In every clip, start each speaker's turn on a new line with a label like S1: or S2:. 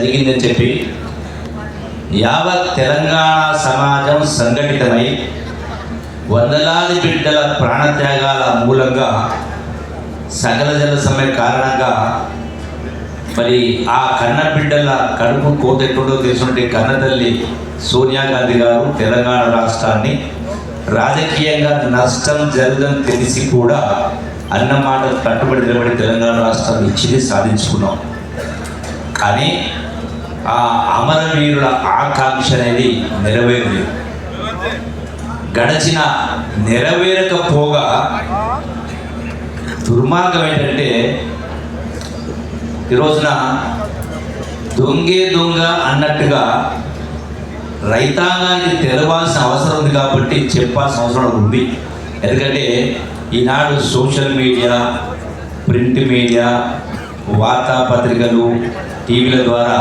S1: జరిగిందని చెప్పి యావత్ తెలంగాణ సమాజం సంఘటితమై వందలాది బిడ్డల ప్రాణత్యాగాల మూలంగా సకల జల సమ్మె కారణంగా మరి ఆ కన్న బిడ్డల కడుపు కోతెట్టుడో తెలిసినటువంటి కన్న తల్లి సోనియా గాంధీ గారు తెలంగాణ రాష్ట్రాన్ని రాజకీయంగా నష్టం జరగదని తెలిసి కూడా అన్న మాటలు కట్టుబడి నిలబడి తెలంగాణ రాష్ట్రాన్ని ఇచ్చింది సాధించుకున్నాం. కానీ ఆ అమరవీరుల ఆకాంక్ష అనేది నెరవేరలేదు. గడచిన నెరవేరకపోగా దుర్మార్గం ఏంటంటే ఈ రోజున దొంగే దొంగ అన్నట్టుగా రైతాంగానికి తెలవాల్సిన అవసరం ఉంది కాబట్టి చెప్పాల్సిన అవసరం ఉంది. ఎందుకంటే ఈనాడు సోషల్ మీడియా ప్రింట్ మీడియా వార్తాపత్రికలు టీవీల ద్వారా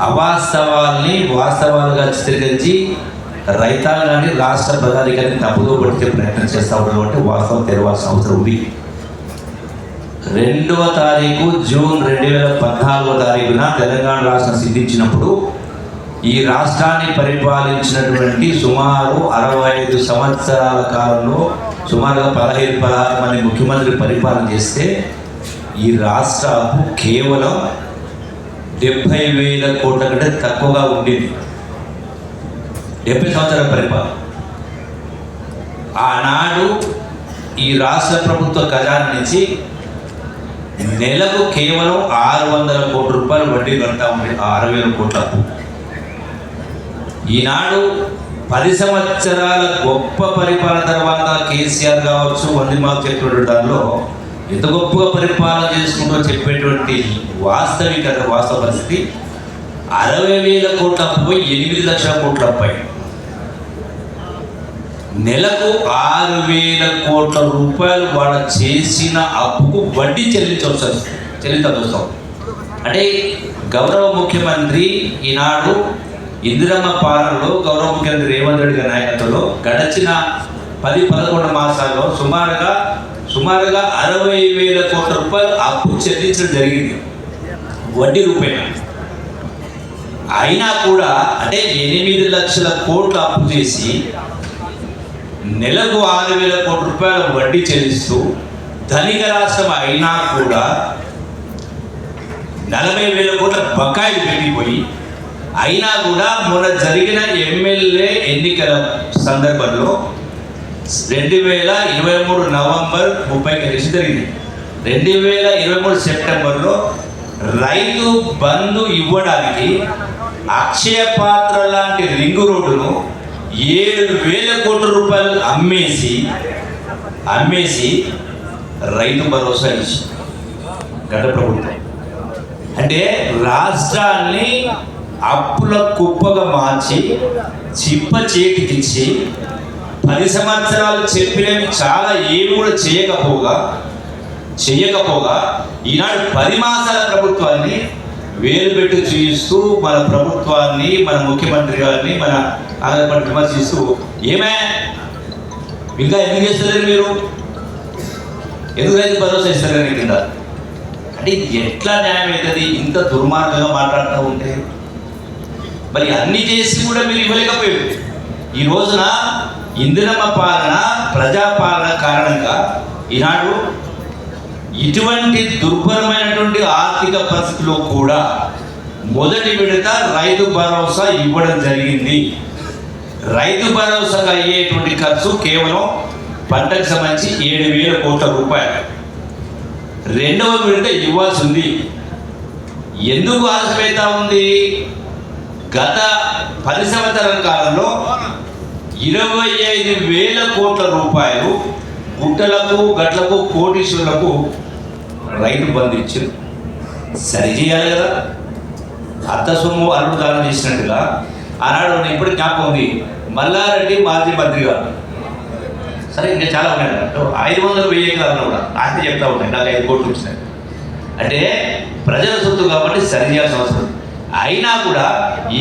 S1: అవాస్తవాల్ని వాస్తవాలుగా చిత్రీకరించి రైతాంగాన్ని రాష్ట్ర ప్రధానికాన్ని తప్పుదో పడితే ప్రయత్నం చేస్తూ ఉండడం అంటే వాస్తవం తెరవాల్సిన అవసరం ఉంది. రెండవ తారీఖు జూన్ రెండు వేల పద్నాలుగో తారీఖున తెలంగాణ రాష్ట్రం సిద్ధించినప్పుడు ఈ రాష్ట్రాన్ని పరిపాలించినటువంటి సుమారు అరవై ఐదు సంవత్సరాల కాలంలో సుమారుగా పదహైదు పదహారు మంది ముఖ్యమంత్రి పరిపాలన చేస్తే ఈ రాష్ట్రాలకు కేవలం డెబ్భై వేల కోట్ల కంటే తక్కువగా ఉండేది. డెబ్బై సంవత్సరాల పరిపాలన. ఆనాడు ఈ రాష్ట్ర ప్రభుత్వ ఖజానా నుంచి నెలకు కేవలం ఆరు వందల కోట్ల రూపాయలు వడ్డీ కడతా ఉంది ఆ అరవై వేల కోట్ల ఈనాడు పది సంవత్సరాల గొప్ప పరిపాలన తర్వాత కేసీఆర్ కావచ్చు వంది మాకు చెప్పినటువంటి దానిలో ఎంత గొప్పగా పరిపాలన చేసుకుంటూ చెప్పేటువంటి వాస్తవికత వాస్తవ పరిస్థితి. అరవై వేల కోట్ల పోయి ఎనిమిది లక్షల కోట్ల పై నెలకు ఆరు వేల కోట్ల రూపాయలు వాళ్ళ చేసిన అప్పుకు వడ్డీ చెల్లించవచ్చు చెల్లించాల్సి వస్తాం అంటే గౌరవ ముఖ్యమంత్రి ఈనాడు ఇందిరమ్మ పాలనలో గౌరవ ముఖ్యమంత్రి రేవంత్ రెడ్డి గారి నాయకత్వంలో గడచిన పది పదకొండు మాసాల్లో సుమారుగా సుమారుగా అరవై వేల కోట్ల రూపాయలు అప్పు చెల్లించడం జరిగింది. వడ్డీ రూపాయలు అయినా కూడా అంటే ఎనిమిది లక్షల కోట్లు అప్పు చేసి నెలకు ఆరు వేల కోట్ల రూపాయల వడ్డీ చెల్లిస్తూ ధనిక రాష్ట్రం అయినా కూడా నలభై వేల కోట్ల బకాయిలు పెరిగిపోయి అయినా కూడా మొన్న జరిగిన ఎమ్మెల్యే ఎన్నికల సందర్భంలో రెండు వేల ఇరవై మూడు నవంబర్ ముప్పై కలిసి జరిగింది. రెండు వేల ఇరవై మూడు సెప్టెంబర్లో రైతు బంధు ఇవ్వడానికి అక్షయ పాత్ర లాంటి రింగు రోడ్డును ఏడు వేల కోట్ల రూపాయలు అమ్మేసి అమ్మేసి రైతు భరోసా ఇచ్చి గత ప్రభుత్వం. అంటే రాష్ట్రాన్ని అప్పుల కుప్పగా మార్చి చిప్ప చేతికిచ్చి పది సంవత్సరాలు చెప్పినవి చాలా ఏమి కూడా చేయకపోగా చేయకపోగా ఈనాడు పది మాసాల ప్రభుత్వాన్ని వేలుబెట్టు పెట్టి మన ప్రభుత్వాన్ని మన ముఖ్యమంత్రి గారిని మన ఆంధ్రప్రదేశ్ విమర్శిస్తూ ఏమే? ఇంకా ఎందుకు చేస్తారు మీరు? ఎందుకు రైతు భరోసా ఇస్తారు కింద? అంటే ఎట్లా న్యాయం అవుతుంది? ఇంత దుర్మార్గంగా మాట్లాడుతూ ఉంటే? మరి అన్ని చేసి కూడా మీరు ఇవ్వలేకపోయారు. ఈ రోజున ఇందిరమ్మ పాలన ప్రజాపాలన కారణంగా ఈనాడు ఇటువంటి దుర్భరమైనటువంటి ఆర్థిక పరిస్థితిలో కూడా మొదటి విడత రైతు భరోసా ఇవ్వడం జరిగింది. రైతు భరోసాగా అయ్యేటువంటి ఖర్చు కేవలం పంటకు సంబంధించి ఏడు వేల కోట్ల రూపాయలు. రెండవ విడత ఇవ్వాల్సి ఉంది ఎందుకు ఆలస్యమవుతా ఉంది? గత పది సంవత్సరాల కాలంలో ఇరవై ఐదు వేల కోట్ల రూపాయలు గుట్టలకు గట్లకు కోటీశ్వరులకు రైతు బంధు ఇచ్చారు సరి చేయాలి కదా? అత్త సొమ్ము అరుడు దానం చేసినట్టుగా? ఆనాడు ఇప్పుడు జ్ఞాపకం ఉంది మల్లారెడ్డి మాజీ మంత్రి గారు. సరే ఇంకా చాలా ఉన్నాయి అన్నట్టు ఐదు వందలు వెయ్యి ఎకరాలు కూడా ఆయన చెప్తా ఉన్నాయి నాకు ఐదు కోట్లు వచ్చినాయి. అంటే ప్రజల సొత్తు కాబట్టి సరి చేయాల్సిన అవసరం అయినా కూడా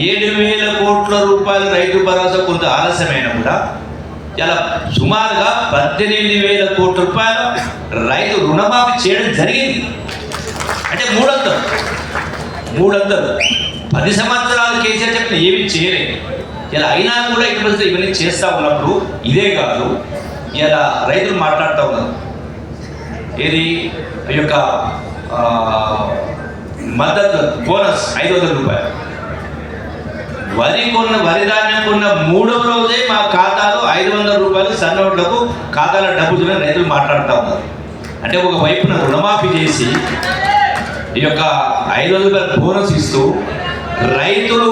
S1: ఏడు వేల కోట్ల రూపాయలు రైతు భరోసా కొంత ఆలస్యమైన కూడా ఇలా సుమారుగా పద్దెనిమిది వేల కోట్ల రూపాయలు రైతు రుణమాఫీ చేయడం జరిగింది. అంటే మూడొందలు మూడొందలు పది సంవత్సరాలు కేసీఆర్ చెప్పిన ఏమి చేయలేదు. ఇలా అయినా కూడా ఇప్పుడు ఇవన్నీ చేస్తూ ఉన్నప్పుడు ఇదే కాదు ఇలా రైతులు మాట్లాడుతూ ఉన్నారు. ఏది? ఈ యొక్క మద్దతు బోనస్ ఐదు వందల రూపాయలు. వరి కొన్న వరి ధాన్యం కొన్న మూడవ రోజే మా ఖాతాలో ఐదు వందల రూపాయలు సన్నోట్లకు ఖాతాలో డబ్బులు రైతులు మాట్లాడుతూ ఉన్నారు. అంటే ఒక వైపున రుణమాఫీ చేసి ఈ యొక్క ఐదు వందల రూపాయల బోనస్ ఇస్తూ రైతులు